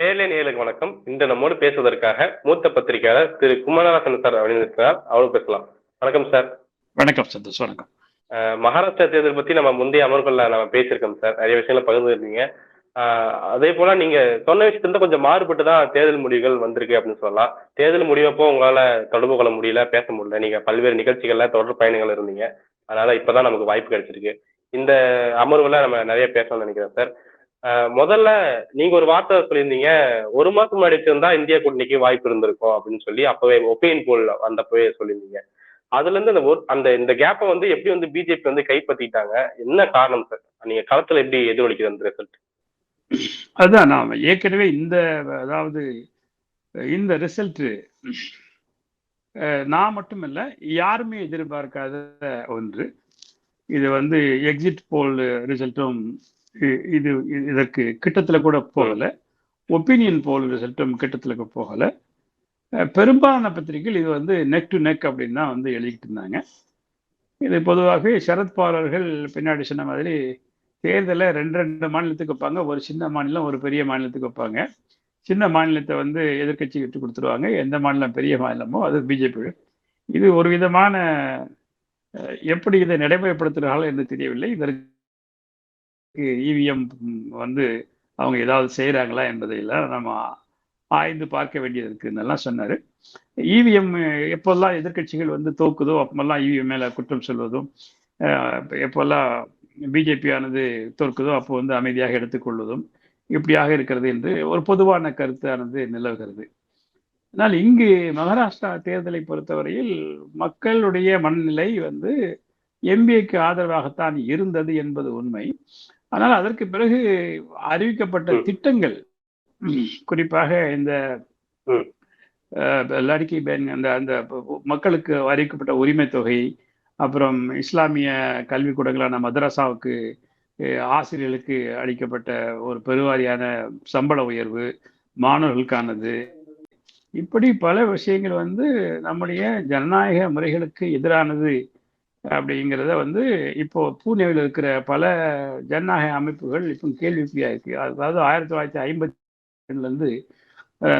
நேயர்களே நேயர்களுக்கு வணக்கம். இன்று நம்மோடு பேசுவதற்காக மூத்த பத்திரிகையாளர் திரு குமாரநாதன் சார் அணிந்திருக்கிறார். அவரும் பேசலாம். வணக்கம் சார். வணக்கம் சந்தோஷ் வணக்கம். மகாராஷ்டிரா தேர்தல் பத்தி நம்ம முந்தைய அமர்வுகள்ல நம்ம பேசியிருக்கோம் சார். நிறைய விஷயங்களை பகிர்ந்துருந்தீங்க அதே போல நீங்க சொன்ன விஷயத்துல கொஞ்சம் மாறுபட்டு தான் தேர்தல் முடிவுகள் வந்திருக்கு அப்படின்னு சொல்லலாம். தேர்தல் முடிவப்போ உங்களால தொடர்பு கொள்ள முடியல பேச முடியல. நீங்க பல்வேறு நிகழ்ச்சிகள்ல தொடர் பயணங்கள் இருந்தீங்க. அதனால இப்பதான் நமக்கு வாய்ப்பு கிடைச்சிருக்கு. இந்த அமர்வுல நம்ம நிறைய பேசணும்னு நினைக்கிறேன் சார். முதல்ல நீங்க ஒரு வார்த்தை சொல்லியிருந்தீங்க ஒரு மாசம் முன்னாடி வச்சிருந்தா இந்தியா கூட்டணிக்கு வாய்ப்பு இருந்திருக்கும் அப்படின்னு சொல்லி அப்பவே ஒப்பீனியன் போல் வந்தப்பவே சொல்லியிருந்தீங்க. அதுல இருந்து அந்த ஒரு- அந்த இந்த கேப்பை வந்து எப்படி வந்து பிஜேபி வந்து கைப்பற்றிட்டாங்க? என்ன காரணம் சார் நீங்க களத்துல எப்படி எதிரொலிக்குது அந்த ரிசல்ட் அதுதான் நாம் ஏற்கனவே இந்த அதாவது இந்த ரிசல்ட் நான் மட்டுமல்ல யாருமே எதிர்பார்க்காத ஒன்று. இது வந்து எக்ஸிட் போல் ரிசல்ட்டும் இது இதற்கு கிட்டத்தில் கூட போகலை. ஒப்பீனியன் போல் ரிசல்ட்டும் கிட்டத்தில் போகலை. பெரும்பாலான பத்திரிகைகள் இது வந்து நெக் டு நெக் அப்படின்னு தான் வந்து எழுதிக்கிட்டு இருந்தாங்க. இது பொதுவாகவே சரத்பாளர்கள் பின்னாடி சொன்ன மாதிரி தேர்தலை ரெண்டு ரெண்டு மாநிலத்துக்கு வைப்பாங்க. ஒரு சின்ன மாநிலம் ஒரு பெரிய மாநிலத்துக்கு வைப்பாங்க. சின்ன மாநிலத்தை வந்து எதிர்க்கட்சி விட்டு கொடுத்துருவாங்க. எந்த மாநிலம் பெரிய மாநிலமோ அது பிஜேபி இது ஒரு விதமான எப்படி இதை நடைமுறைப்படுத்துகிறார்கள் என்று தெரியவில்லை. இதற்கு இவிஎம் வந்து அவங்க ஏதாவது செய்கிறாங்களா என்பதையெல்லாம் நம்ம ஆய்ந்து பார்க்க வேண்டியது இருக்குன்னெல்லாம் சொன்னார். இவிஎம் எப்போல்லாம் எதிர்க்கட்சிகள் வந்து தோக்குதோ அப்போல்லாம் இவிஎம் மேலே குற்றம் சொல்வதும் எப்போல்லாம் பிஜேபி ஆனது தோற்குதோ அப்போ வந்து அமைதியாக எடுத்துக்கொள்வதும் இப்படியாக இருக்கிறது என்று ஒரு பொதுவான கருத்தானது நிலவுகிறது. ஆனால் இங்கு மகாராஷ்டிரா தேர்தலை பொறுத்தவரையில் மக்களுடைய மனநிலை வந்து எம்பிஏக்கு ஆதரவாகத்தான் இருந்தது என்பது உண்மை. ஆனால் அதற்கு பிறகு அறிவிக்கப்பட்ட. திட்டங்கள் குறிப்பாக இந்த லடுக்கி பெண் அந்த அந்த மக்களுக்கு அறிவிக்கப்பட்ட உரிமை தொகை அப்புறம் இஸ்லாமிய கல்விக்கூடங்களான மதரசாவுக்கு ஆசிரியர்களுக்கு அளிக்கப்பட்ட ஒரு பெருவாரியான சம்பள உயர்வு மாணவர்களுக்கானது. இப்படி பல விஷயங்கள் வந்து நம்முடைய ஜனநாயக முறைகளுக்கு எதிரானது அப்படிங்கிறத வந்து இப்போ பூனேவில் இருக்கிற பல ஜனநாயக அமைப்புகள் இப்போ கேள்விக்குறியா இருக்கு அதாவது ஆயிரத்தி தொள்ளாயிரத்தி ஐம்பத்தி ரெண்டுலேருந்து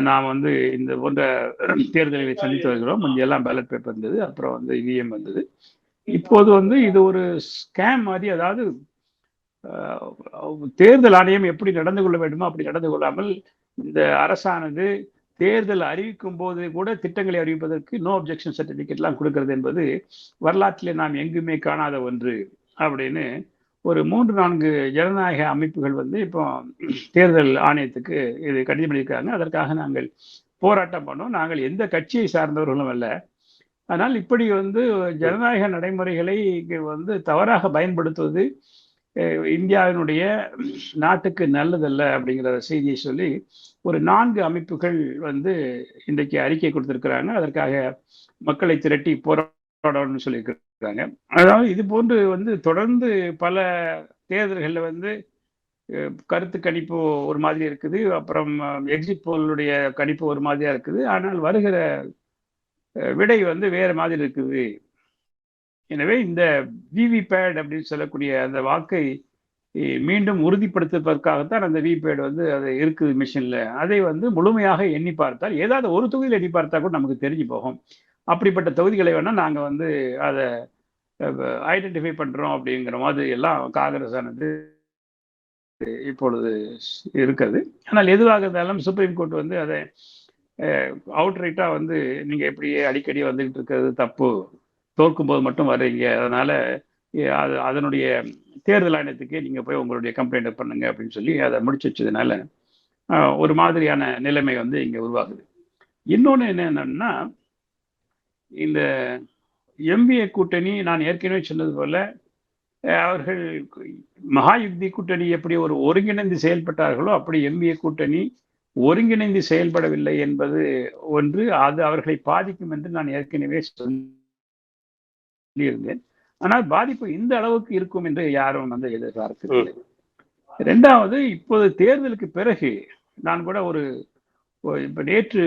நாம் வந்து இந்த போன்ற தேர்தலை சந்தித்து வருகிறோம். முந்தையெல்லாம் பேலட் பேப்பர் இருந்தது அப்புறம் வந்து இவிஎம் வந்தது. இப்போது வந்து இது ஒரு ஸ்கேம் மாதிரி அதாவது தேர்தல் ஆணையம் எப்படி நடந்து கொள்ள வேண்டுமோ அப்படி நடந்து கொள்ளாமல் இந்த அரசானது தேர்தல் அறிவிக்கும் போது கூட திட்டங்களை அறிவிப்பதற்கு நோ அப்ஜெக்ஷன் சர்டிஃபிகேட்லாம் கொடுக்கறது என்பது வரலாற்றிலே நாம் எங்குமே காணாத ஒன்று அப்படின்னு ஒரு மூன்று நான்கு ஜனநாயக அமைப்புகள் வந்து இப்போ தேர்தல் ஆணையத்துக்கு இது கடிதம் பண்ணியிருக்காங்க அதற்காக நாங்கள் போராட்டம் பண்ணோம். நாங்கள் எந்த கட்சியை சார்ந்தவர்களும் அல்ல. ஆனால் இப்படி வந்து ஜனநாயக நடைமுறைகளை இங்கு வந்து தவறாக பயன்படுத்துவது இந்தியாவினுடைய நாட்டுக்கு நல்லதல்ல அப்படிங்கிற செய்தியை சொல்லி ஒரு நான்கு அமைப்புகள் வந்து இன்றைக்கு அறிக்கை கொடுத்துருக்குறாங்க. அதற்காக மக்களை திரட்டி போராடணும்னு சொல்லியிருக்கிறாங்க. அதாவது இது போன்று வந்து தொடர்ந்து பல தேர்தல்களில் வந்து கருத்து கணிப்பு ஒரு மாதிரி இருக்குது. அப்புறம் எக்ஸிட் போலுடைய கணிப்பு ஒரு மாதிரியா இருக்குது. ஆனால் வருகிற விடை வந்து வேற மாதிரி இருக்குது. எனவே இந்த விவிபேட் அப்படின்னு சொல்லக்கூடிய அந்த வாக்கை மீண்டும் உறுதிப்படுத்துவதற்காகத்தான் அந்த விபேட் வந்து அது இருக்குது மிஷினில் அதை வந்து முழுமையாக எண்ணி பார்த்தால் ஏதாவது ஒரு தொகுதியில் எண்ணி பார்த்தா கூட நமக்கு தெரிஞ்சு போகும். அப்படிப்பட்ட தொகுதிகளை வேணால் நாங்கள் வந்து அதை ஐடென்டிஃபை பண்ணுறோம் அப்படிங்கிற மாதிரி எல்லாம் காங்கிரஸ் ஆனது இப்பொழுது இருக்குது. ஆனால் எதுவாக இருந்தாலும் சுப்ரீம் கோர்ட் வந்து அதை அவுட்ரைட்டாக வந்து நீங்கள் எப்படியே அடிக்கடி வந்துக்கிட்டு இருக்கிறது தப்பு. தோற்கும் போது மட்டும் வர்றீங்க. அதனால அது அதனுடைய தேர்தல் ஆணையத்துக்கே நீங்கள் போய் உங்களுடைய கம்ப்ளைண்ட் பண்ணுங்க அப்படின்னு சொல்லி அதை முடிச்சு வச்சதுனால அஹ், ஒரு மாதிரியான நிலைமை வந்து இங்கே உருவாகுது. இன்னொன்று என்னன்னா இந்த எம்பிஏ கூட்டணி நான் ஏற்கனவே சொன்னது போல அஹ், அவர்கள் மகாயுக்தி கூட்டணி எப்படி ஒரு ஒருங்கிணைந்து செயல்பட்டார்களோ அப்படி எம்பிஏ கூட்டணி ஒருங்கிணைந்து செயல்படவில்லை என்பது ஒன்று அது அவர்களை பாதிக்கும் என்று நான் ஏற்கனவே சொல்லியிருந்தேன் ஆனால் பாதிப்பு இந்த அளவுக்கு இருக்கும் என்று யாரும் வந்து எதிர்பார்க்கவில்லை. இரண்டாவது இப்போது தேர்தலுக்கு பிறகு நான் கூட ஒரு இப்ப நேற்று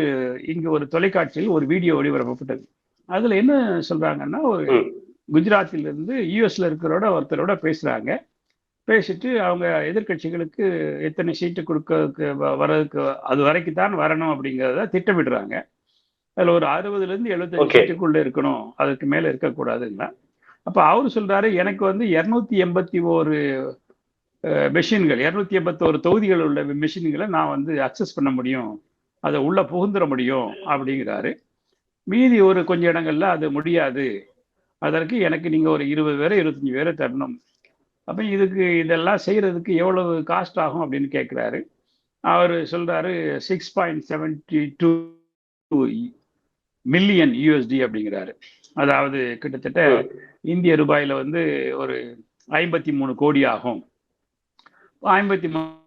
இங்கு ஒரு தொலைக்காட்சியில் ஒரு வீடியோ ஒளிபரப்பப்பட்டது. அதுல என்ன சொல்றாங்கன்னா ஒரு. குஜராத்தில் இருந்து யூஎஸ்ல இருக்கிறோட ஒருத்தரோட பேசுறாங்க. பேசிட்டு அவங்க எதிர்க்கட்சிகளுக்கு எத்தனை சீட்டு கொடுக்கறதுக்கு வ- வர்றதுக்கு அது வரைக்கும் தான் வரணும் அப்படிங்கிறத திட்டமிடுறாங்க. அதில் ஒரு அறுபதுலேருந்து எழுபத்தஞ்சு. சீட்டுக்குள்ள இருக்கணும். அதுக்கு மேலே இருக்கக்கூடாதுங்களா? அப்போ அவர் சொல்றாரு எனக்கு வந்து இரநூத்தி எண்பத்தி ஒரு மெஷின்கள் இரநூத்தி எண்பத்தோரு தொகுதிகள் உள்ள மெஷின்களை நான் வந்து அக்சஸ் பண்ண முடியும். அதை உள்ள புகுந்துட முடியும் அப்படிங்கிறாரு. மீதி ஒரு கொஞ்சம் இடங்கள்ல அது முடியாது. அதற்கு எனக்கு நீங்க ஒரு இருபது பேரை இருபத்தஞ்சு பேரை தரணும். அப்ப இதுக்கு இதெல்லாம் செய்யறதுக்கு எவ்வளவு காஸ்ட் ஆகும் அப்படின்னு கேட்குறாரு. அவர் சொல்றாரு six point seventy two million USD அப்படிங்கிறாரு. அதாவது கிட்டத்தட்ட இந்திய ரூபாயில வந்து ஒரு ஐம்பத்தி மூணு கோடி ஆகும். ஐம்பத்தி மூணு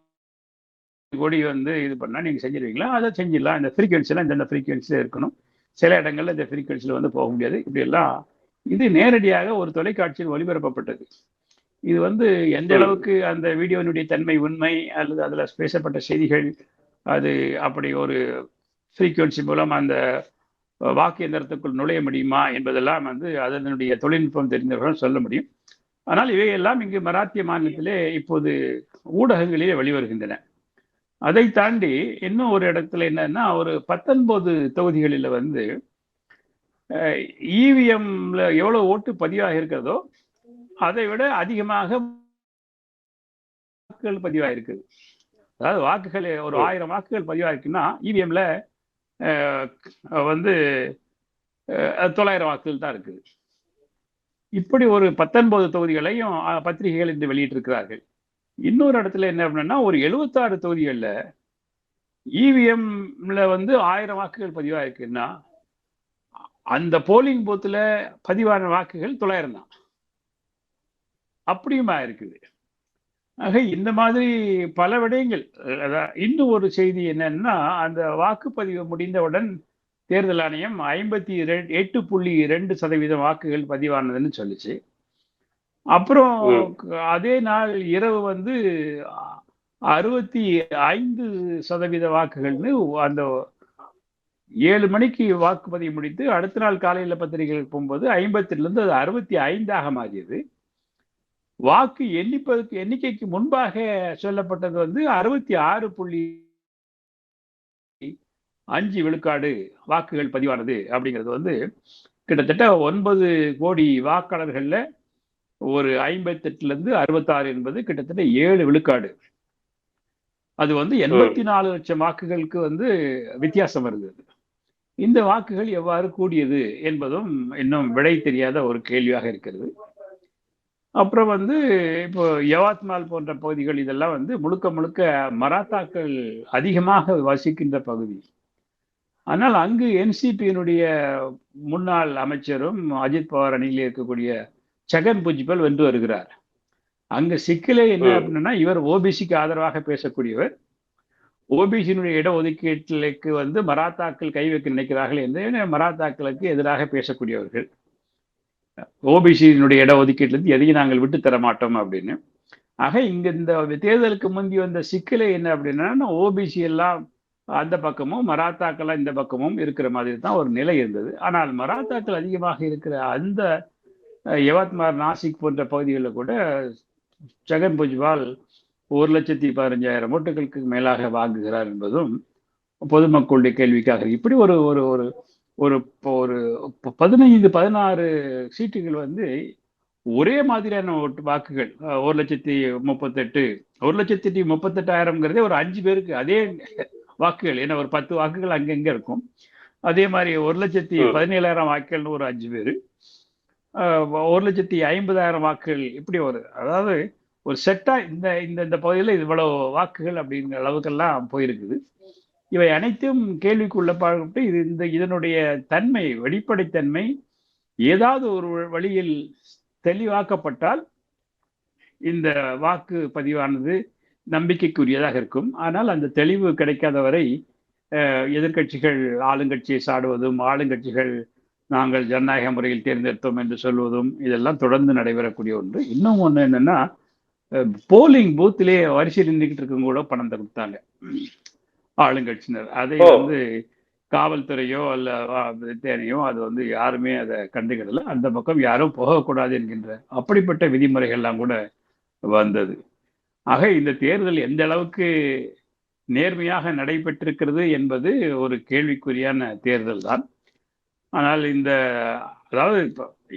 கோடி வந்து இது பண்ணா நீங்க செஞ்சிருவீங்களா? அதை செஞ்சிடலாம். இந்த ஃப்ரீக்வன்சிலாம் இந்தந்த ஃப்ரீக்வன்சியில் இருக்கணும். சில இடங்கள்ல இந்த ஃப்ரீக்வன்சியில் வந்து போக முடியாது. இப்படி எல்லாம் இது நேரடியாக ஒரு தொலைக்காட்சியில் ஒளிபரப்பப்பட்டது. இது வந்து எந்த. அளவுக்கு அந்த வீடியோனுடைய தன்மை உண்மை அல்லது அதுல பேசப்பட்ட செய்திகள் அது அப்படி ஒரு ஃப்ரீக்வன்சி மூலம் அந்த வாக்கு எந்திரத்துக்குள் நுழைய முடியுமா என்பதெல்லாம் வந்து அதனுடைய தொழில்நுட்பம் தெரிந்தவர்கள் சொல்ல முடியும். ஆனால் இவையெல்லாம் இங்கு மராத்திய மாநிலத்திலே இப்போது ஊடகங்களிலே வெளிவருகின்றன. அதை தாண்டி இன்னும் ஒரு இடத்துல என்னன்னா ஒரு பத்தொன்பது தொகுதிகளில் வந்து இவிஎம்ல எவ்வளவு ஓட்டு பதிவாக இருக்கிறதோ அதை விட அதிகமாக வாக்குகள் பதிவாயிருக்குது அதாவது வாக்குகள் ஒரு. ஆயிரம் வாக்குகள் பதிவாயிருக்குன்னா இவிஎம்ல வந்து தொள்ளாயிரம் வாக்குகள் தான் இருக்குது. இப்படி ஒரு பத்தொன்பது தொகுதிகளையும் பத்திரிகைகள் இன்று வெளியிட்டிருக்கிறார்கள். இன்னொரு இடத்துல என்ன அப்படின்னா ஒரு எழுபத்தாறு தொகுதிகளில் இவிஎம்ல வந்து ஆயிரம் வாக்குகள் பதிவாயிருக்குன்னா அந்த போலிங் பூத்தில் பதிவான வாக்குகள் தொள்ளாயிரம் தான். அப்படியுமா இருக்குது? ஆக இந்த மாதிரி பல விடயங்கள் இன்னும் ஒரு செய்தி என்னன்னா அந்த வாக்குப்பதிவு முடிந்தவுடன் தேர்தல் ஆணையம் ஐம்பத்தி ரெண்டு எட்டு புள்ளி ரெண்டு சதவீதம் வாக்குகள் பதிவானதுன்னு சொல்லுச்சு அப்புறம். அதே நாள் இரவு வந்து அறுபத்தி ஐந்து சதவீத வாக்குகள்னு அந்த ஏழு மணிக்கு வாக்குப்பதிவு முடித்து அடுத்த நாள் காலையில பத்திரிகைகள் போகும்போது ஐம்பத்தில இருந்து அது அறுபத்தி ஐந்தாக மாறியது வாக்கு எண்ணிப்பதற்கு எண்ணிக்கைக்கு முன்பாக சொல்லப்பட்டது வந்து அறுபத்தி ஆறு புள்ளி அஞ்சு விழுக்காடு வாக்குகள் பதிவானது அப்படிங்கிறது வந்து கிட்டத்தட்ட ஒன்பது கோடி வாக்காளர்கள்ல ஒரு ஐம்பத்தெட்டுல இருந்து அறுபத்தாறு என்பது கிட்டத்தட்ட ஏழு விழுக்காடு. அது வந்து எண்பத்தி நாலு லட்சம் வாக்குகளுக்கு வந்து வித்தியாசம் வருது. இந்த வாக்குகள் எவ்வாறு கூடியது என்பதும் இன்னும் விடை தெரியாத ஒரு கேள்வியாக இருக்கிறது. அப்புறம் வந்து இப்போ யவாத்மால் போன்ற பகுதிகள் இதெல்லாம் வந்து முழுக்க முழுக்க மராத்தாக்கள் அதிகமாக வசிக்கின்ற பகுதி. ஆனால் அங்கு என்சிபியினுடைய முன்னாள் அமைச்சரும் அஜித் பவார் அணியில் இருக்கக்கூடிய சகன் புஜ்பல் வென்று வருகிறார். அங்க சிக்கலே என்ன. அப்படின்னா இவர் ஓபிசிக்கு ஆதரவாக பேசக்கூடியவர். ஓபிசியினுடைய இடஒதுக்கீட்டுக்கு வந்து மராத்தாக்கள் கை வைக்க நினைக்கிறார்கள் என்று மராத்தாக்களுக்கு எதிராக பேசக்கூடியவர்கள். ஓபிசியினுடைய இடஒதுக்கீட்டிலிருந்து எதையும் நாங்கள் விட்டு தர மாட்டோம் அப்படின்னு. ஆக இங்க இந்த தேர்தலுக்கு முந்தி வந்த சிக்கலை என்ன அப்படின்னா ஓபிசி எல்லாம் அந்த பக்கமும் மராத்தாக்கெல்லாம் இந்த பக்கமும் இருக்கிற மாதிரி தான் ஒரு நிலை இருந்தது. ஆனால் மராத்தாக்கள் அதிகமாக இருக்கிற அந்த யவத்மார் நாசிக் போன்ற பகுதிகளில் கூட ஜெகன் புஜ்வால் ஒரு லட்சத்தி பதினஞ்சாயிரம் ஓட்டுகளுக்கு மேலாக வாங்குகிறார் என்பதும் பொதுமக்களுடைய கேள்விக்காக. இப்படி ஒரு ஒரு ஒரு ஒரு இப்போ ஒரு பதினைந்து பதினாறு சீட்டுகள் வந்து ஒரே மாதிரியான ஓட்டு வாக்குகள். ஒரு லட்சத்தி முப்பத்தெட்டு ஒரு லட்சத்தி முப்பத்தெட்டாயிரம்ங்கிறதே ஒரு அஞ்சு பேருக்கு அதே வாக்குகள். ஏன்னா ஒரு பத்து வாக்குகள் அங்கங்க இருக்கும். அதே மாதிரி ஒரு லட்சத்தி. பதினேழாயிரம் வாக்குகள்னு ஒரு அஞ்சு பேர். ஒரு லட்சத்தி ஐம்பதாயிரம் வாக்குகள் இப்படி ஒரு அதாவது ஒரு செட்டா இந்த இந்த இந்த பகுதியில் இவ்வளவு வாக்குகள் அப்படிங்கிற அளவுக்கெல்லாம் போயிருக்குது. இவை அனைத்தும் கேள்விக்குள்ளப்பட்டு இது இந்த இதனுடைய தன்மை வெளிப்படைத்தன்மை ஏதாவது ஒரு வழியில் தெளிவாக்கப்பட்டால் இந்த வாக்கு பதிவானது நம்பிக்கைக்குரியதாக இருக்கும். ஆனால் அந்த தெளிவு கிடைக்காத வரை எதிர்கட்சிகள் ஆளுங்கட்சியை சாடுவதும் ஆளுங்கட்சிகள் நாங்கள் ஜனநாயக முறையில் தேர்ந்தெடுத்தோம் என்று சொல்வதும் இதெல்லாம் தொடர்ந்து நடைபெறக்கூடிய ஒன்று. இன்னும் ஒன்று என்னன்னா போலிங் பூத்திலே வரிசையில் நின்றுக்கிட்டு இருக்கவங்க கூட பணம் கொடுத்தாங்க ஆளுங்கட்சியினர். அதை. வந்து காவல்துறையோ அல்ல தேனையோ அது வந்து யாருமே அதை கண்டுக்கிடல அந்த பக்கம் யாரும் போகக்கூடாது என்கின்ற அப்படிப்பட்ட விதிமுறைகள்லாம் கூட வந்தது. ஆக இந்த தேர்தல் எந்த அளவுக்கு நேர்மையாக நடைபெற்றிருக்கிறது என்பது ஒரு கேள்விக்குறியான தேர்தல் தான். ஆனால் இந்த அதாவது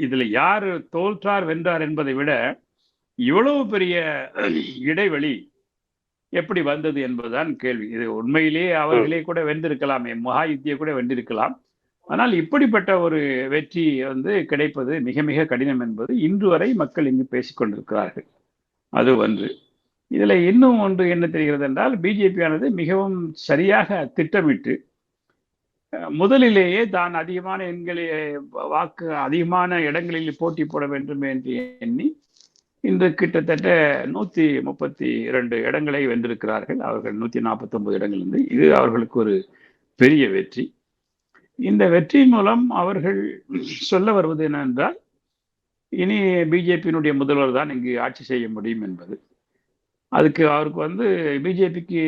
இதுல யார் தோற்றார் வென்றார் என்பதை விட இவ்வளவு பெரிய இடைவெளி எப்படி வந்தது என்பதுதான் கேள்வி. இது உண்மையிலேயே அவர்களே கூட வென்றிருக்கலாம் மகா யுத்தியை கூட வென்றிருக்கலாம். ஆனால் இப்படிப்பட்ட ஒரு வெற்றி வந்து கிடைப்பது மிக மிக கடினம் என்பது இன்று வரை மக்கள் இங்கு பேசிக் கொண்டிருக்கிறார்கள். அது ஒன்று. இதுல இன்னும் ஒன்று என்ன தெரிகிறது என்றால் பிஜேபி ஆனது மிகவும் சரியாக திட்டமிட்டு முதலிலேயே தான் அதிகமான எண்களை வாக்கு அதிகமான இடங்களில் போட்டி போட வேண்டும் என்று எண்ணி இன்று கிட்டத்தட்ட நூற்றி முப்பத்தி இரண்டு இடங்களை வென்றிருக்கிறார்கள். அவர்கள் நூற்றி நாற்பத்தொம்பது இடங்களிலிருந்து இது அவர்களுக்கு ஒரு பெரிய வெற்றி. இந்த வெற்றியின் மூலம் அவர்கள் சொல்ல வருவது என்னென்றால் இனி பிஜேபியினுடைய முதல்வர் தான் இங்கு ஆட்சி செய்ய முடியும் என்பது. அதுக்கு அவருக்கு வந்து பிஜேபிக்கு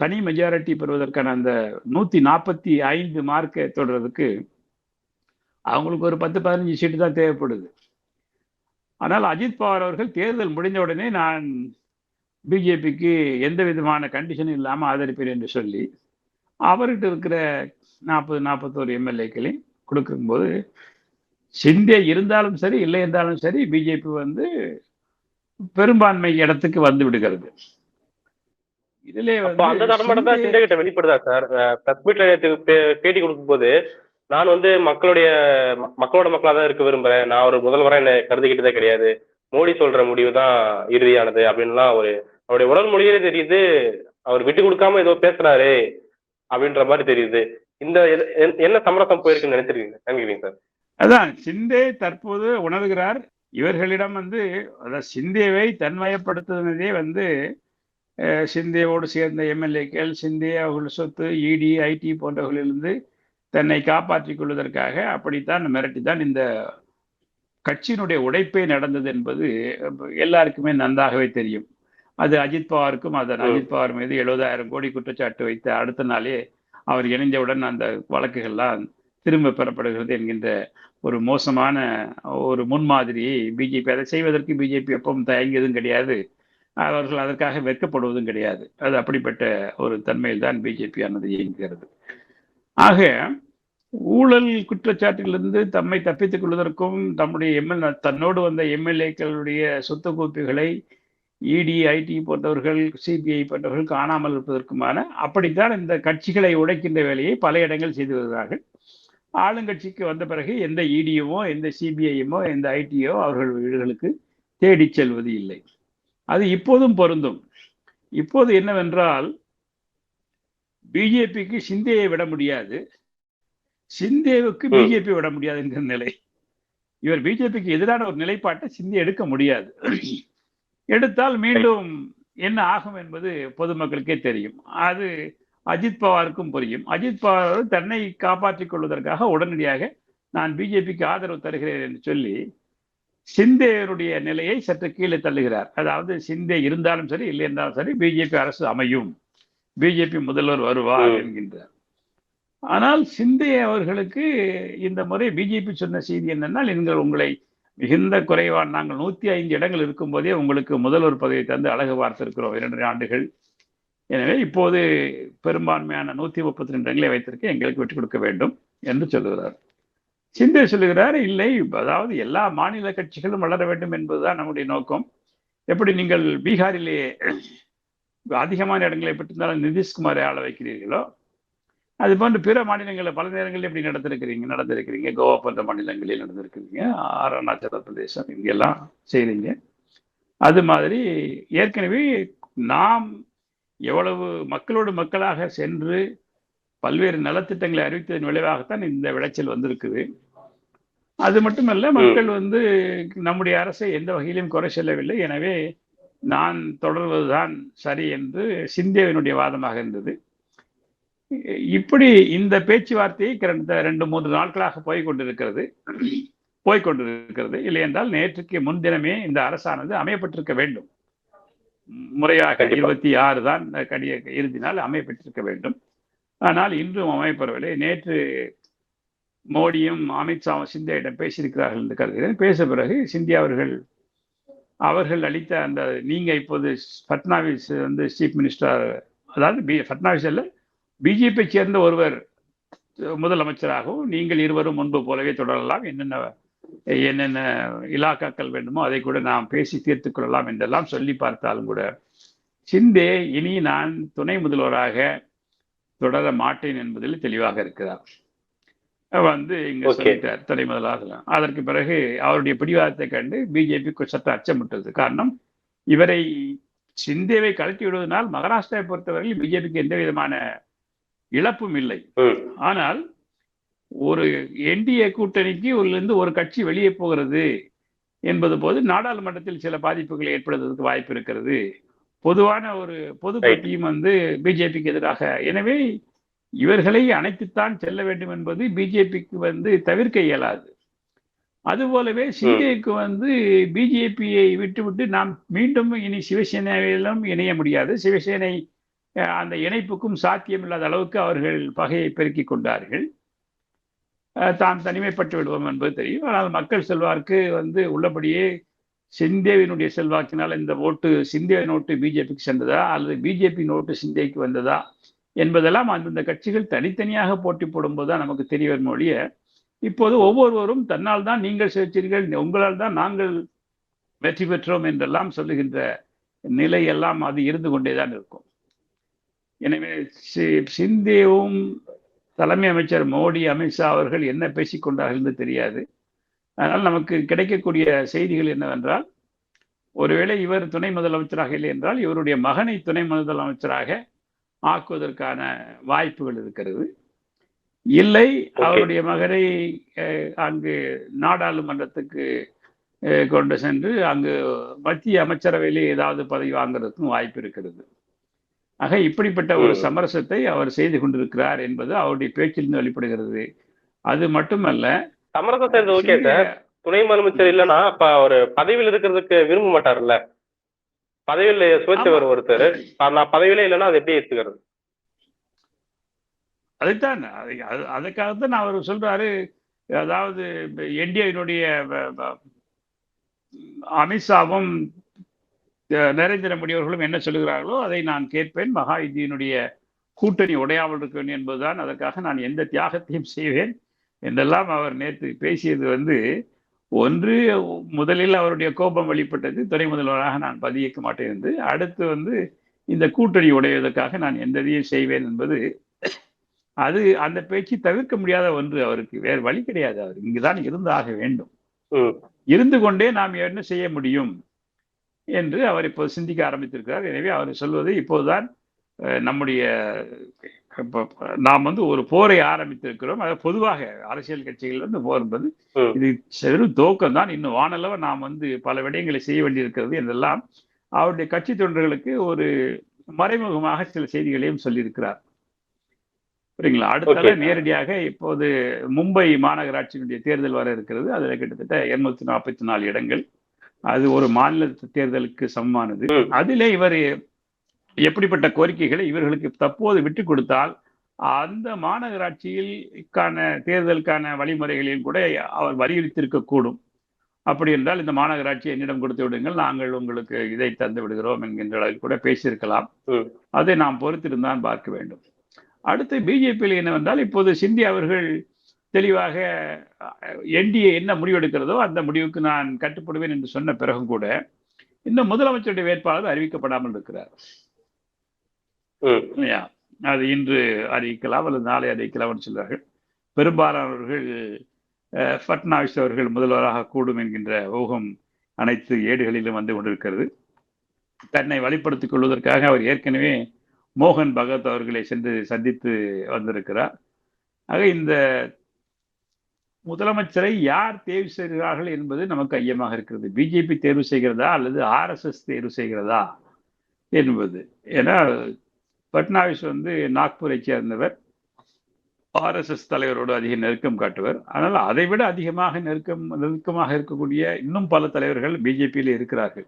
தனி மெஜாரிட்டி பெறுவதற்கான அந்த நூற்றி நாற்பத்தி ஐந்து மார்க்கை தொடர்றதுக்கு அவங்களுக்கு ஒரு பத்து பதினஞ்சு சீட்டு தான் தேவைப்படுது. ஆனால் அஜித் பவார் அவர்கள் தேர்தல் முடிந்த உடனே நான் பிஜேபிக்கு எந்த விதமான கண்டிஷனும் இல்லாமல் ஆதரிப்பேன் என்று சொல்லி அவர்கிட்ட இருக்கிற நாற்பது நாற்பத்தோரு எம்எல்ஏக்களையும் கொடுக்கும்போது சிந்தே இருந்தாலும் சரி இல்லை இருந்தாலும் சரி பிஜேபி வந்து பெரும்பான்மை இடத்துக்கு வந்து விடுகிறது. இதிலே அந்த தரமாட்டம் தான் கிட்ட வெளிப்படுதா சார்? பேட்டி கொடுக்கும்போது நான் வந்து மக்களுடைய ம- மக்களோட மக்களா தான் இருக்க விரும்புறேன். நான் ஒரு முதல்வராக என்ன கருதிக்கிட்டதே கிடையாது. மோடி சொல்ற முடிவு தான் இறுதியானது அப்படின்லாம் ஒரு அவருடைய உடல் மொழியிலே தெரியுது. அவர் விட்டு கொடுக்காம ஏதோ பேசுறாரு அப்படின்ற மாதிரி தெரியுது. இந்த என்ன சமரசம் போயிருக்குன்னு நினைச்சிருக்கீங்க நினைக்கிறீங்க சார்? அதான் சிந்தே தற்போது உணர்கிறார். இவர்களிடம் வந்து சிந்தியவை தன்மயப்படுத்துனதே தன்மயப்படுத்துவதே வந்து சிந்தியோடு சேர்ந்த எம்எல்ஏக்கள் சிந்திய அவர்கள் சொத்து இடி ஐடி போன்றவர்களிலிருந்து தன்னை காப்பாற்றிக் கொள்வதற்காக அப்படித்தான் மிரட்டித்தான் இந்த கட்சியினுடைய உடைப்பே நடந்தது என்பது எல்லாருக்குமே நன்றாகவே தெரியும். அது அஜித் பவாருக்கும் அதன். அஜித் பவார் மீது எழுபதாயிரம் கோடி குற்றச்சாட்டு வைத்த அடுத்த நாளே அவர் இணைந்தவுடன் அந்த வழக்குகள்லாம் திரும்ப பெறப்படுகிறது என்கின்ற ஒரு மோசமான ஒரு முன்மாதிரியை பிஜேபி அதை செய்வதற்கு பிஜேபி எப்பவும் தயங்கியதும் கிடையாது. அவர்கள் அதற்காக வெட்கப்படுவதும் கிடையாது. அது அப்படிப்பட்ட ஒரு தன்மையில் தான் பிஜேபி ஆனது இயங்குகிறது. ஆக ஊழல் குற்றச்சாட்டிலிருந்து தம்மை தப்பித்துக் கொள்வதற்கும் தம்முடைய எம்எல் தன்னோடு வந்த எம்எல்ஏக்களுடைய சொத்து குவிப்புகளை இடி ஐடி போன்றவர்கள் சிபிஐ போன்றவர்கள் காணாமல் இருப்பதற்குமான அப்படித்தான் இந்த கட்சிகளை உடைக்கின்ற வேலையை பல இடங்கள் செய்து வருகிறார்கள். ஆளுங்கட்சிக்கு வந்த பிறகு எந்த இடியுமோ எந்த சிபிஐயுமோ எந்த ஐடியோ அவர்கள் வீடுகளுக்கு தேடிச் செல்வது இல்லை. அது இப்போதும் பொருந்தும். இப்போது என்னவென்றால் பிஜேபிக்கு சிந்தேயை விட முடியாது. சிந்தேவுக்கு. பிஜேபி விட முடியாது என்கிற நிலை. இவர் பிஜேபிக்கு எதிரான ஒரு நிலைப்பாட்டை சிந்தி எடுக்க முடியாது. எடுத்தால் மீண்டும் என்ன ஆகும் என்பது பொதுமக்களுக்கே தெரியும். அது அஜித் பவாருக்கும் புரியும். அஜித் பவார் தன்னை காப்பாற்றிக் கொள்வதற்காக உடனடியாக நான் பிஜேபிக்கு ஆதரவு தருகிறேன் என்று சொல்லி சிந்தேருடைய நிலையை சற்று கீழே தள்ளுகிறார். அதாவது சிந்தே இருந்தாலும் சரி இல்லை என்றாலும் சரி பிஜேபி அரசு அமையும். பிஜேபி முதல்வர் வருவார். என்கின்றார் ஆனால் சிந்தே அவர்களுக்கு இந்த முறை பிஜேபி சொன்ன செய்தி என்னன்னா நீங்கள் உங்களை மிகுந்த குறைவான நாங்கள் நூத்தி ஐந்து இடங்கள் இருக்கும்போதே உங்களுக்கு முதல்வர் பதவி தந்து அழகு பார்த்திருக்கிறோம். இரண்டரை ஆண்டுகள். எனவே இப்போது பெரும்பான்மையான நூத்தி முப்பத்தி ரெண்டு இடங்களை வைத்திருக்க எங்களுக்கு விட்டுக் கொடுக்க வேண்டும் என்று சொல்லுகிறார். சிந்தே சொல்லுகிறார் இல்லை அதாவது எல்லா மாநில கட்சிகளும் வளர வேண்டும் என்பதுதான் நம்முடைய நோக்கம். எப்படி நீங்கள் பீகாரிலே அதிகமான இடங்களை பெற்றிருந்தாலும் நிதிஷ்குமாரை ஆள வைக்கிறீர்களோ? அது போன்று பிற மாநிலங்களில் பல நேரங்களில் எப்படி நடந்திருக்கிறீங்க? நடந்திருக்கிறீங்க. கோவா போன்ற மாநிலங்களில் நடந்திருக்கிறீங்க. அருணாச்சல பிரதேசம் இங்கெல்லாம் செய்றீங்க. அது மாதிரி ஏற்கனவே நாம் எவ்வளவு மக்களோடு மக்களாக சென்று பல்வேறு நலத்திட்டங்களை அறிவித்ததன் விளைவாகத்தான் இந்த விளைச்சல் வந்திருக்குது. அது மட்டுமல்ல மக்கள் வந்து நம்முடைய அரசை எந்த வகையிலும் குறை சொல்லவில்லை. எனவே நான் தொடர்வதுதான் சரி என்று சிந்தேவினுடைய வாதமாக இருந்தது. இப்படி இந்த பேச்சுவார்த்தையை கடந்த ரெண்டு மூன்று நாட்களாக போய் கொண்டிருக்கிறது. போய் கொண்டிருக்கிறது. இல்லை என்றால் நேற்றுக்கு முன்தினமே இந்த அரசானது அமையப்பட்டிருக்க வேண்டும். முறையாக. இருபத்தி ஆறு தான் கடிய இறுதி நாள் அமையப்பட்டிருக்க வேண்டும். ஆனால் இன்றும் அமையப்பெறவில்லை நேற்று மோடியும் அமித்ஷாவும் சிந்தியாவிடம் பேசியிருக்கிறார்கள் என்று கருதுகிறேன். பேச பிறகு சிந்தியா அவர்கள் அவர்கள் அளித்த அந்த நீங்க இப்போது பட்னாவிஸ் வந்து சீஃப் மினிஸ்டர் அதாவது பி ஃபட்னாவிஸ் அல்ல பிஜேபி சேர்ந்த ஒருவர் முதலமைச்சராகவும் நீங்கள் இருவரும் முன்பு போலவே தொடரலாம். என்னென்ன என்னென்ன இலாக்காக்கள் வேண்டுமோ அதை கூட நாம் பேசி தீர்த்து கொள்ளலாம் என்றெல்லாம் சொல்லி பார்த்தாலும் கூட சிந்தே இனி நான் துணை முதல்வராக தொடர மாட்டேன் என்பதில் தெளிவாக இருக்கிறார். வந்து இங்க. சொல்லிட்டார் துணை முதல்வராக அதற்கு பிறகு அவருடைய பிடிவாதத்தை கண்டு பிஜேபி சற்று அச்சமிட்டது. காரணம் இவரை சிந்தேவை கழட்டி விடுவதனால் மகாராஷ்டிராவை பொறுத்தவரையில் பிஜேபிக்கு எந்த விதமான இழப்பும் இல்லை. ஆனால் ஒரு என்டிஏ கூட்டணிக்கு இருந்து ஒரு கட்சி வெளியே போகிறது என்பது போது நாடாளுமன்றத்தில் சில பாதிப்புகள் ஏற்படுவதற்கு வாய்ப்பு இருக்கிறது. பொதுவான ஒரு பொது. போட்டியும் வந்து பிஜேபிக்கு எதிராக. எனவே இவர்களை அணைத்துத்தான் செல்ல வேண்டும் என்பது பிஜேபிக்கு வந்து தவிர்க்க இயலாது. அதுபோலவே சிஏக்கு வந்து பிஜேபியை விட்டுவிட்டு நாம் மீண்டும் இனி சிவசேனாவிலும் இணைய முடியாது. சிவசேனை அந்த இணைப்புக்கும் சாத்தியமில்லாத அளவுக்கு அவர்கள் பகையை பெருக்கிக் கொண்டார்கள். தான் தனிமைப்பட்டு விடுவோம் என்பது தெரியும். ஆனால் மக்கள் செல்வாக்கு வந்து உள்ளபடியே சிந்தேவினுடைய செல்வாக்கினால் இந்த ஓட்டு சிந்தே நோட்டு பிஜேபிக்கு சென்றதா? அல்லது பிஜேபி நோட்டு சிந்தேக்கு வந்ததா? என்பதெல்லாம் அந்தந்த கட்சிகள் தனித்தனியாக போட்டி போடும்போது தான் நமக்கு தெரிய வரும் ஒழிய இப்போது ஒவ்வொருவரும் தன்னால் தான் நீங்கள் செலுத்தீர்கள் உங்களால் தான் நாங்கள் வெற்றி பெற்றோம் என்றெல்லாம் சொல்லுகின்ற நிலை எல்லாம் அது இருந்து கொண்டே தான் இருக்கும். எனவே சி- சிந்தேவும் தலைமை அமைச்சர் மோடி அமித்ஷா அவர்கள் என்ன பேசிக்கொண்டார்கள் என்று தெரியாது. அதனால் நமக்கு கிடைக்கக்கூடிய செய்திகள் என்னவென்றால் ஒருவேளை இவர் துணை முதலமைச்சராக இல்லை என்றால் இவருடைய மகனை துணை முதலமைச்சராக ஆக்குவதற்கான வாய்ப்புகள் இருக்கிறது. இல்லை அவருடைய மகனை அங்கு நாடாளுமன்றத்துக்கு கொண்டு சென்று அங்கு மத்திய அமைச்சரவையிலே ஏதாவது பதவி வாங்குறதுக்கும் வாய்ப்பு இருக்கிறது. ஆக இப்படிப்பட்ட ஒரு. சமரசத்தை அவர் செய்து கொண்டிருக்கிறார் என்பது அவருடைய பேச்சிலிருந்து வெளிப்படுகிறது. அது மட்டுமல்ல சமரசம் செய்யறது ஓகே சார். துணை முதலமைச்சர் இல்லைன்னா அப்ப அவர் பதவியில் இருக்கிறதுக்கு விரும்ப மாட்டார்ல. பதவியில் சுவைச்சவர் ஒருத்தர். நான் பதவியில இல்லைன்னா அது எப்படி ஏத்துக்கிறது? அதைத்தான் அதை- அது- அதுக்காகத்தான் அவர் சொல்றாரு. அதாவது என்டிஏனுடைய அமித்ஷாவும் நரேந்திர மோடி அவர்களும் என்ன சொல்லுகிறார்களோ அதை நான் கேட்பேன். மகா இந்தியினுடைய கூட்டணி உடையாமல் இருக்க வேண்டும் என்பதுதான். அதற்காக நான் எந்த தியாகத்தையும் செய்வேன். என்றெல்லாம் அவர் நேற்று பேசியது வந்து ஒன்று முதலில் அவருடைய கோபம் வெளிப்பட்டது. துணை முதல்வராக நான் பதியக்க மாட்டேன் என்று. அடுத்து வந்து இந்த கூட்டணி உடைவதற்காக நான் எந்த இதையும் செய்வேன் என்பது அது அந்த பேச்சு தவிர்க்க முடியாத ஒன்று அவருக்கு. வேறு வழி கிடையாது அவர் இங்குதான் இருந்தாக வேண்டும். ம். இருந்து கொண்டே நாம் என்ன செய்ய முடியும்? என்று அவர் இப்போது சிந்திக்க ஆரம்பித்திருக்கிறார். எனவே அவர் சொல்வது இப்போதுதான் நம்முடைய நாம் வந்து ஒரு போரை ஆரம்பித்திருக்கிறோம். அது பொதுவாக அரசியல் கட்சிகள் வந்து போர் என்பது இது சிறு துவக்கம் தான் இன்னும் வானளவு நாம் வந்து பல விடயங்களை செய்ய வேண்டியிருக்கிறது என்றெல்லாம் அவருடைய கட்சி தொண்டர்களுக்கு ஒரு மறைமுகமாக சில செய்திகளையும் சொல்லியிருக்கிறார். புரியுங்களா? அடுத்தால. நேரடியாக இப்போது மும்பை மாநகராட்சியினுடைய தேர்தல் வர இருக்கிறது. அதுல கிட்டத்தட்ட இருநூத்தி நாற்பத்தி நாலு இடங்கள். அது ஒரு மாநில தேர்தலுக்கு சமமானது. அதிலே இவர் எப்படிப்பட்ட கோரிக்கைகளை இவர்களுக்கு தற்போது விட்டு கொடுத்தால் அந்த மாநகராட்சியில்கான தேர்தலுக்கான வழிமுறைகளில் கூட அவர் வலியுறுத்தியிருக்க கூடும். அப்படி என்றால் இந்த மாநகராட்சி என்னிடம் கொடுத்து விடுங்கள் நாங்கள் உங்களுக்கு இதை தந்து விடுகிறோம் என்கின்ற அளவில் கூட பேசியிருக்கலாம். அதை நாம் பொறுத்திருந்தான் பார்க்க வேண்டும். அடுத்து பிஜேபியில் என்னவென்றால் இப்போது சிந்தி அவர்கள் தெளிவாக என்டிஏ என்ன முடிவெடுக்கிறதோ அந்த முடிவுக்கு நான் கட்டுப்படுவேன் என்று சொன்ன பிறகும் கூட இன்னும் முதலமைச்சருடைய வேட்பாளர் அறிவிக்கப்படாமல் இருக்கிறார். அது இன்று அறிவிக்கலாம் அல்லது நாளை அறிவிக்கலாம்னு சொல்வார்கள். பெரும்பாலானவர்கள் ஃபட்னாவிஸ் அவர்கள் முதல்வராக கூடும் என்கின்ற ஊகம் அனைத்து ஏடுகளிலும் வந்து கொண்டிருக்கிறது. தன்னை வழிப்படுத்திக் கொள்வதற்காக அவர் ஏற்கனவே மோகன் பகத் அவர்களை சென்று சந்தித்து வந்திருக்கிறார். ஆக இந்த முதலமைச்சரை யார் தேர்வு செய்கிறார்கள் என்பது நமக்கு ஐயமாக இருக்கிறது. பிஜேபி தேர்வு செய்கிறதா அல்லது ஆர்எஸ்எஸ் தேர்வு செய்கிறதா என்பது. ஏன்னா பட்னாவிஸ் வந்து நாக்பூரை சேர்ந்தவர். ஆர்எஸ்எஸ் தலைவரோடு அதிக நெருக்கம் காட்டுவர். ஆனால் அதை விட அதிகமாக நெருக்கம் நெருக்கமாக இருக்கக்கூடிய இன்னும் பல தலைவர்கள் பிஜேபியில் இருக்கிறார்கள்.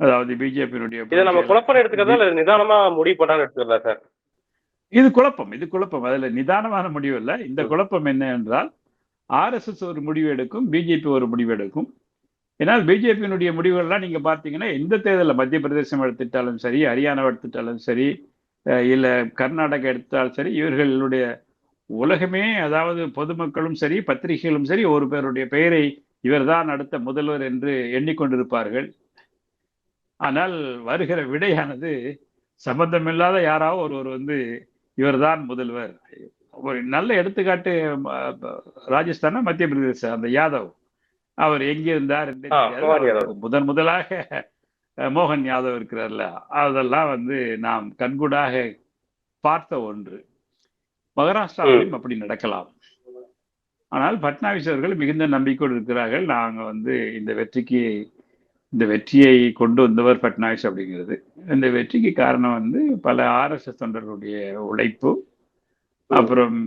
அதாவது பிஜேபியினுடைய இதை நம்ம குழப்பம் எடுத்துக்கிறதா நிதானமா முடிவு பண்ணான்னு எடுத்துக்கிறதா சார்? இது குழப்பம் இது குழப்பம். அதுல நிதானமான முடிவு இல்ல. இந்த குழப்பம் என்ன என்றால் ஆர்எஸ்எஸ் ஒரு முடிவு எடுக்கும் பிஜேபி ஒரு முடிவு எடுக்கும். ஏன்னா பிஜேபியினுடைய முடிவுகள்லாம் நீங்க பார்த்தீங்கன்னா எந்த தேர்தலில் மத்திய பிரதேசம் எடுத்துட்டாலும் சரி ஹரியானா எடுத்துட்டாலும் சரி இல்ல கர்நாடகா எடுத்தாலும் சரி இவர்களுடைய உலகமே அதாவது பொதுமக்களும் சரி பத்திரிகைகளும் சரி ஒரு பேருடைய பெயரை இவர்தான் அடுத்த முதல்வர் என்று எண்ணிக்கொண்டிருப்பார்கள். ஆனால் வருகிற விடையானது சம்பந்தமில்லாத யாராவது ஒருவர் வந்து இவர்தான் முதல்வர். ஒரு நல்ல எடுத்துக்காட்டு ராஜஸ்தானா மத்திய பிரதேசம் அந்த யாதவ். அவர் எங்கே இருந்தார். முதன் முதலாக மோகன் யாதவ் இருக்கிறார்ல அதெல்லாம் வந்து நாம் கண்கூடாக பார்த்த ஒன்று. மகாராஷ்டிராவிலும் அப்படி நடக்கலாம். ஆனால் பட்னாவிஸ் அவர்கள் மிகுந்த நம்பிக்கையோடு இருக்கிறார்கள். நாங்க வந்து இந்த வெற்றிக்கு இந்த வெற்றியை கொண்டு வந்தவர் பட்னாவிஸ் அப்படிங்கிறது. இந்த வெற்றிக்கு காரணம் வந்து பல ஆர்எஸ்எஸ் தொண்டர்களுடைய உழைப்பு அப்புறம்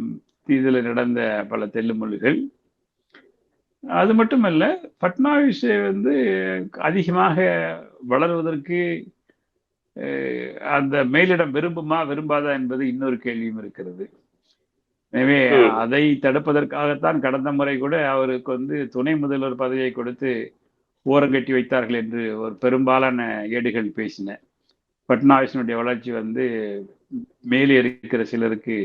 இதுல நடந்த பல தெல்லுமொழிகள் அது மட்டுமல்ல பட்னாவிஸ் வந்து அதிகமாக வளருவதற்கு அந்த மேலிடம் விரும்புமா விரும்பாதா என்பது இன்னொரு கேள்வியும் இருக்கிறது. எனவே. அதை தடுப்பதற்காகத்தான் கடந்த முறை கூட அவருக்கு வந்து துணை முதல்வர் பதவியை கொடுத்து ஓரங்கட்டி வைத்தார்கள் என்று ஒரு பெரும்பாலான ஏடுகள் பேசின. பட்னாவிஸினுடைய வளர்ச்சி வந்து மேலே இருக்கிற சிலருக்கு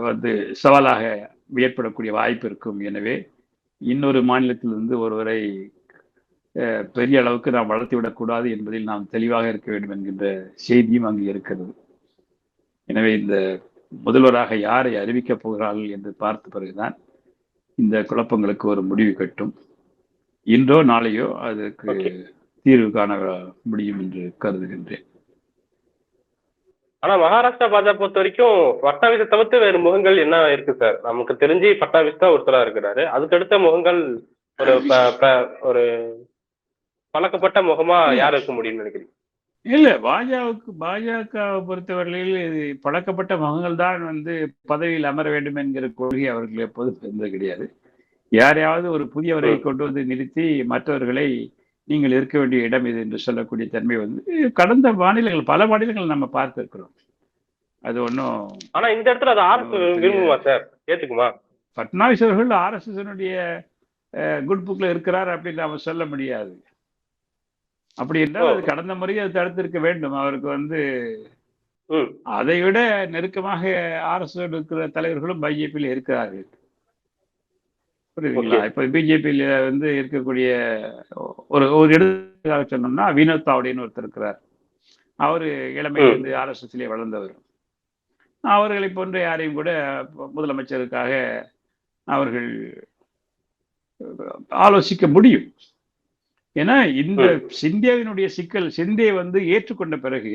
வந்து சவாலாக ஏற்படக்கூடிய வாய்ப்பு இருக்கும். எனவே இன்னொரு மாநிலத்திலிருந்து ஒருவரை பெரிய அளவுக்கு நாம் வளர்த்து விடக்கூடாது என்பதில் நாம் தெளிவாக இருக்க வேண்டும் என்கின்ற செய்தியும் அங்கு இருக்கிறது. எனவே இந்த முதல்வராக யாரை அறிவிக்கப் போகிறார்கள் என்று பார்த்த பிறகுதான் இந்த குழப்பங்களுக்கு ஒரு முடிவு கட்டும். இன்றோ நாளையோ அதுக்கு. தீர்வு காண முடியும் என்று கருதுகின்றேன். ஆனா மகாராஷ்டிரா பாஜக பொறுத்த வரைக்கும் பட்னாவிஸை தவிர்த்து வேறு முகங்கள் என்ன இருக்கு சார் நமக்கு தெரிஞ்சு பட்னாவிஸ் தான் ஒருத்தரா இருக்கிறாரு. அதுக்கடுத்த முகங்கள் ஒரு ஒரு பழக்கப்பட்ட முகமா யார் இருக்க முடியும்னு நினைக்கிறீங்க? இல்ல பாஜகவுக்கு பாஜகவை பொறுத்தவரையில் இது பழக்கப்பட்ட முகங்கள் தான் வந்து பதவியில் அமர வேண்டும் என்கிற கொள்கை அவர்கள் எப்போதும் இருந்தது கிடையாது. யாரையாவது ஒரு புதியவரை. கொண்டு வந்து நிறுத்தி மற்றவர்களை நீங்கள் இருக்க வேண்டிய இடம் இது என்று சொல்லக்கூடிய தன்மை வந்து கடந்த மாநிலங்கள் பல மாநிலங்கள் நம்ம பார்த்திருக்கிறோம். அது ஒன்றும் ஆனா இந்த இடத்துல அது ஆர்எஸ் ஒரு பெரிய- விரும்புமா சார்? ஏத்துக்குமா பட்னாவிஸ் அவர்கள் ஆர்எஸ்எஸ்னுடைய குட் புக்ல இருக்கிறார் அப்படின்னு நாம சொல்ல முடியாது. அப்படி என்றால் அது. கடந்த முறை அது தடுத்திருக்க வேண்டும். அவருக்கு வந்து அதை விட நெருக்கமாக அரசு இருக்கிற தலைவர்களும் பிஜேபியில் இருக்கிறார்கள். புரியுதுங்களா. இப்ப பிஜேபியில் வந்து இருக்கக்கூடிய ஒரு ஒரு எடுத்துக்காக சொன்னோம்னா வினோத் தாவடேன்னு ஒருத்தர் இருக்கிறார். அவரு இளமையிலிருந்து ஆர்எஸ்எஸ்லேயே வளர்ந்தவர். அவர்களை போன்ற யாரையும் கூட முதலமைச்சருக்காக அவர்கள் ஆலோசிக்க முடியும். ஏன்னா இந்த சிந்தியாவினுடைய சிக்கல் சிந்தே வந்து ஏற்றுக்கொண்ட பிறகு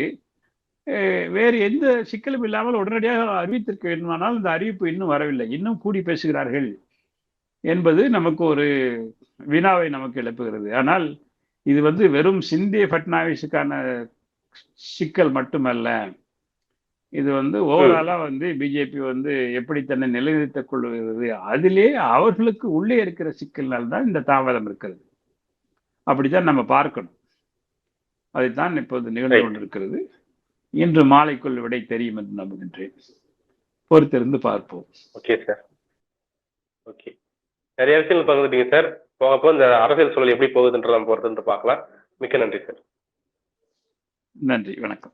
வேறு எந்த சிக்கலும் இல்லாமல் உடனடியாக அறிவித்திருக்க வேண்டுமானால் இந்த அறிவிப்பு இன்னும் வரவில்லை. இன்னும் கூடி பேசுகிறார்கள். என்பது நமக்கு ஒரு வினாவை நமக்கு எழுப்புகிறது. ஆனால் இது வந்து வெறும் சிந்தே பட்னாவிஸுக்கான சிக்கல் மட்டுமல்ல. இது வந்து ஓவராலா வந்து பிஜேபி வந்து எப்படி தன்னை நிலைநிறுத்திக் கொள்கிறது அதிலே அவர்களுக்கு உள்ளே இருக்கிற சிக்கல்னால் தான் இந்த தாமதம் இருக்கிறது. அப்படித்தான் நம்ம பார்க்கணும். அதைத்தான் இப்போது நிகழ்ந்து. கொண்டிருக்கிறது. இன்று மாலைக்குள் விடை தெரியும் என்று நம்புகின்றேன். பொறுத்திருந்து பார்ப்போம். ஓகே சார் ஓகே நிறைய விஷயங்கள் பகிர்ந்துட்டீங்க சார். போக போக இந்த அரசியல் சூழல் எப்படி போகுதுன்ற நம்ம பொறுத்து பார்க்கலாம். மிக்க நன்றி சார். நன்றி வணக்கம்.